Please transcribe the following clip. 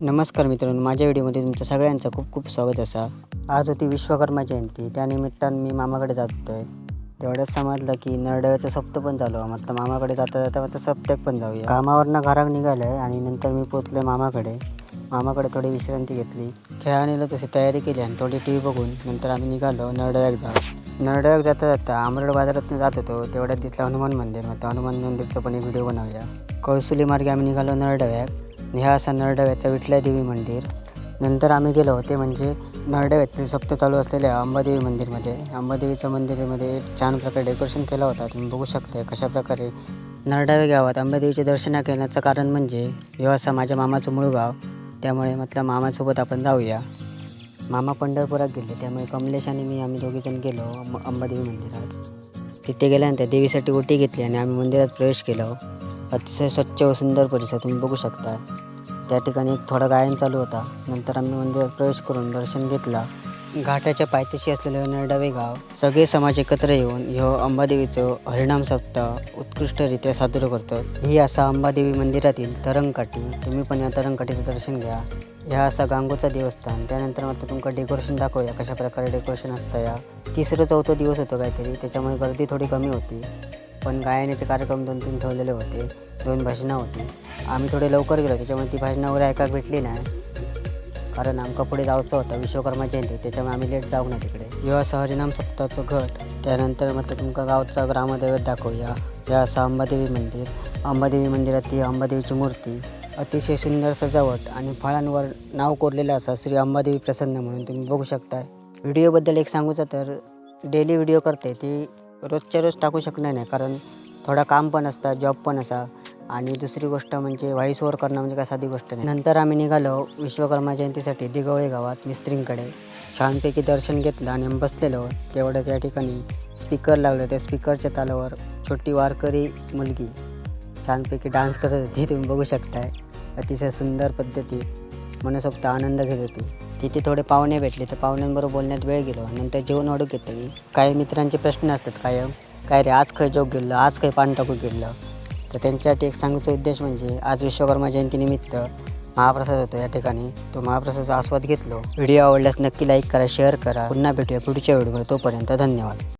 नमस्कार मित्रांनो माझ्या व्हिडिओमध्ये तुमचं सगळ्यांचं खूप खूप स्वागत असा. आज होती विश्वकर्मा जयंती त्यानिमित्तानं मी मामाकडे जात होतो तेवढंच समजलं की नरडव्याचं सप्त पण झालो म्हटलं मामाकडे जाता जाता म्हटलं सप्त्याक पण जाऊया. कामावरनं घराक निघालं आहे आणि नंतर मी पोचलो मामाकडे. मामाकडे थोडी विश्रांती घेतली. खेळानेला तशी तयारी केली आणि थोडी टी व्ही बघून नंतर आम्ही निघालो नरडव्याक जाऊ नरडव्याक जाता जाता आमरड बाजारातून जात होतो. तेवढ्यात दिसलं हनुमान मंदिर. मग हनुमान मंदिरचं पण एक व्हिडिओ बनवूया. कळसुली मार्गे आम्ही निघालो नरडव्याक ह्या असा नरडव्याचा विठला देवी मंदिर. नंतर आम्ही गेलो ते म्हणजे नरडव्याचे सप्त चालू असलेल्या अंबादेवी मंदिरमध्ये. अंबादेवीचं मंदिरामध्ये छान प्रकारे डेकोरेशन केलं होतं. तुम्ही बघू शकता कशा प्रकारे नरडावे गावात अंबादेवीचे दर्शना येण्याचं कारण म्हणजे असा माझ्या मामाचं मूळ गाव. त्यामुळे म्हटलं मामासोबत आपण जाऊया. मामा पंढरपुरात गेले त्यामुळे कमलेश आणि मी आम्ही दोघीजण गेलो अंबादेवी मंदिरात. तिथे गेल्यानंतर देवीसाठी ओटी घेतली आणि आम्ही मंदिरात प्रवेश केला हो. अतिशय स्वच्छ व सुंदर परिसर तुम्ही बघू शकता. त्या ठिकाणी एक थोडा गायन चालू होता. नंतर आम्ही मंदिरात प्रवेश करून दर्शन घेतला. घाटाच्या पायथ्याशी असलेलं नरडावे गाव सगळे समाज एकत्र येऊन ह्यो अंबादेवीचं हरिणाम सप्ताह उत्कृष्टरित्या साजरं करतात. ही असा अंबादेवी मंदिरातील तरंगकाठी. तुम्ही पण या तरंगकाठीचं दर्शन घ्या. ह्या असा गांगोचा देवस्थान. त्यानंतर मात्र तुमका डेकोरेशन दाखवूया कशा प्रकारे डेकोरेशन असतं या. तिसरं चौथं दिवस होतं काहीतरी. त्याच्यामुळे गर्दी थोडी कमी होती. पण गायनाचे कार्यक्रम दोन तीन ठेवलेले होते. दोन भाषणं होती. आम्ही थोडे लवकर गेलो. त्याच्यामुळे ती भाषणं वगैरे ऐकायला भेटली नाही. कारण आमका पुढे जायचं होतं. विश्वकर्मा जयंती त्याच्यामुळे आम्ही लेट जाऊ ना तिकडे. विवाह असं हरिनाम सप्ताहाचं घट. त्यानंतर मात्र तुमका गावचा ग्रामदैवत दाखवूया. या असं अंबादेवी मंदिर. अंबादेवी मंदिरात ती अंबादेवीची मूर्ती. अतिशय सुंदर सजावट आणि फळांवर नाव कोरलेलं असा श्री अंबादेवी प्रसन्न म्हणून तुम्ही बघू शकता व्हिडिओबद्दल एक सांगूचं तर डेली व्हिडिओ करते ती रोजच्या रोज टाकू शकणार नाही. कारण थोडा काम पण असतं जॉब पण असा. आणि दुसरी गोष्ट म्हणजे व्हॉईस ओव्हर करणं म्हणजे काय साधी गोष्ट नाही. नंतर आम्ही निघालो विश्वकर्मा जयंतीसाठी दिगवळे गावात मिस्त्रींकडे. छानपैकी दर्शन घेतलं आणि आम्ही बसलेलो. तेवढं त्या ठिकाणी स्पीकर लावलं. त्या स्पीकरच्या तालावर छोटी वारकरी मुलगी. छानपैकी डान्स करत होती. तुम्ही बघू शकताय. अतिशय सुंदर पद्धती. मनसोक्त आनंद घेत होती. तिथे थोडे पाहुणे भेटले. तर पाहुण्यांबरोबर बोलण्यात वेळ गेलो. नंतर जेवण वाढू घेतलं. काही मित्रांचे प्रश्न असतात. कायम. काय रे? आज खय जोग गेलो. आज खय पान टाकू गेलं. तर त्यांच्यासाठी एक सांगूचा उद्देश म्हणजे आज विश्वकर्मा जयंतीनिमित्त महाप्रसाद होतो. या ठिकाणी तो महाप्रसादाचा आस्वाद घेतलो. व्हिडिओ आवडल्यास नक्की लाईक करा शेअर करा. पुन्हा भेटूया पुढच्या व्हिडिओ तोपर्यंत धन्यवाद.